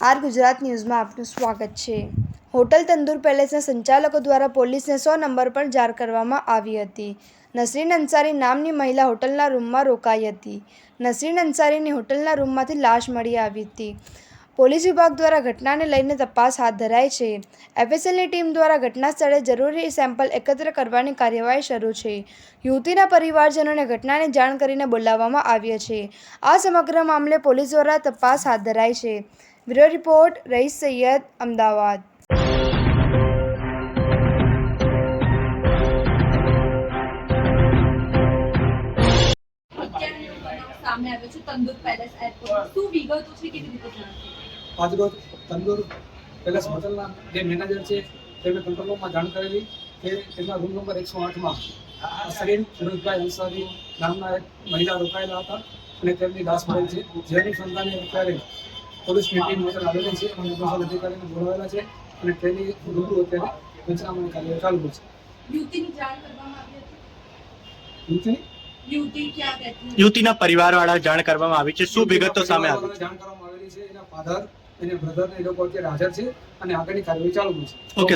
R Gujarat ન્યૂઝમાં આપનું સ્વાગત છે. હોટલ તંદુર પેલેસના સંચાલકો દ્વારા પોલીસને સો નંબર પર જાર કરવામાં આવી હતી. નસરીન અંસારી નામની મહિલા હોટલના રૂમમાં રોકાઈ હતી. નસરીન અંસારીની હોટલના રૂમમાંથી લાશ મળી આવી હતી. પોલીસ વિભાગ દ્વારા ઘટનાને લઈને તપાસ હાથ ધરાઈ છે. એફએસએલની ટીમ દ્વારા ઘટના સ્થળે જરૂરી સેમ્પલ એકત્ર કરવાની કાર્યવાહી શરૂ છે. યુવતીના પરિવારજનોને ઘટનાની જાણ કરીને બોલાવવામાં આવ્યા છે. આ સમગ્ર મામલે પોલીસ દ્વારા તપાસ હાથ ધરાઈ છે. Bureau report Raees Sayed Ahmedabad. સામે આવ્યો છે તંદુર પેલેસ એરપોર્ટ. શું વિગતો છે કેવી રીતે જાણશો આજરોજ તંદુર પેલેસ હોટલના જે મેનેજર છે તેમને કંટ્રોલ રૂમમાં જાણ કરેલી કે તેમના રૂમ નંબર એકસો આઠમાં સરીન સુરેશભાઈ અંસારી નામના એક મહિલા રોકાયેલા હતા અને તેમની લાશ મળેલ છે. જેની સંતાને અત્યારે પોલીસની ટીમ વગર આવેલી છે અને પોલીસ અધિકારીને બોલાવેલા છે અને તેની રૂબરૂ અત્યારે પંચનામાની કાર્યવાહી ચાલુ છે. યુવતીની જાણ કરવામાં આવી હતી? યુવતી? યુવતીના પરિવારવાળા જાણ કરવામાં આવી છે. શું વિગતો સામે આવી જાણ કરવામાં આવેલી છે. એના ફાધર એને બ્રધર એ લોકો અત્યારે હાજર છે અને આગળની કાર્યવાહી ચાલુ છે. ઓકે